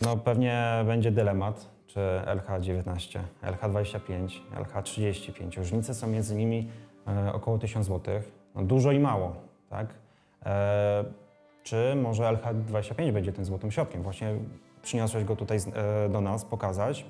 No pewnie będzie dylemat, czy LH19, LH25, LH35. Różnice są między nimi e, około 1000 zł. No, dużo i mało, tak? E, czy może LH25 będzie tym złotym środkiem? Właśnie przyniosłeś go tutaj e, do nas pokazać.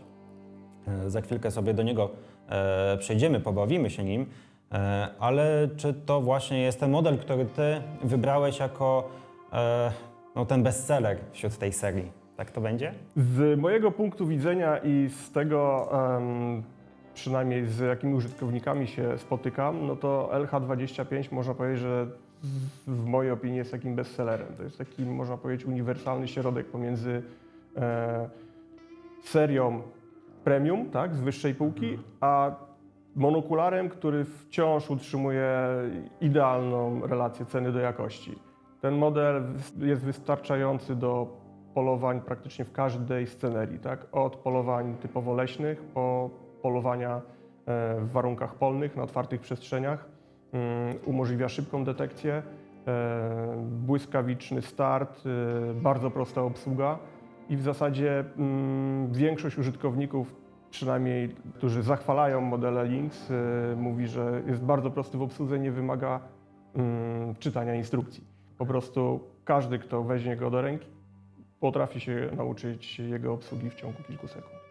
E, Za chwilkę sobie do niego e, przejdziemy, pobawimy się nim, e, ale czy to właśnie jest ten model, który ty wybrałeś jako e, no, ten bestseller wśród tej serii? Tak to będzie? Z mojego punktu widzenia i z tego, em, przynajmniej z jakimi użytkownikami się spotykam, no to LH25 można powiedzieć, że w mojej opinii jest takim bestsellerem. To jest taki, można powiedzieć, uniwersalny środek pomiędzy e, serią premium, tak, z wyższej półki, a monokularem, który wciąż utrzymuje idealną relację ceny do jakości. Ten model jest wystarczający do polowań praktycznie w każdej scenerii, tak? Od polowań typowo leśnych po polowania e, w warunkach polnych, na otwartych przestrzeniach. Mm, Umożliwia szybką detekcję, e, błyskawiczny start, e, bardzo prosta obsługa i w zasadzie mm, większość użytkowników, przynajmniej którzy zachwalają modele Lynx, mówi, że jest bardzo prosty w obsłudze, nie wymaga mm, czytania instrukcji. Po prostu każdy, kto weźmie go do ręki, potrafi się nauczyć jego obsługi w ciągu kilku sekund.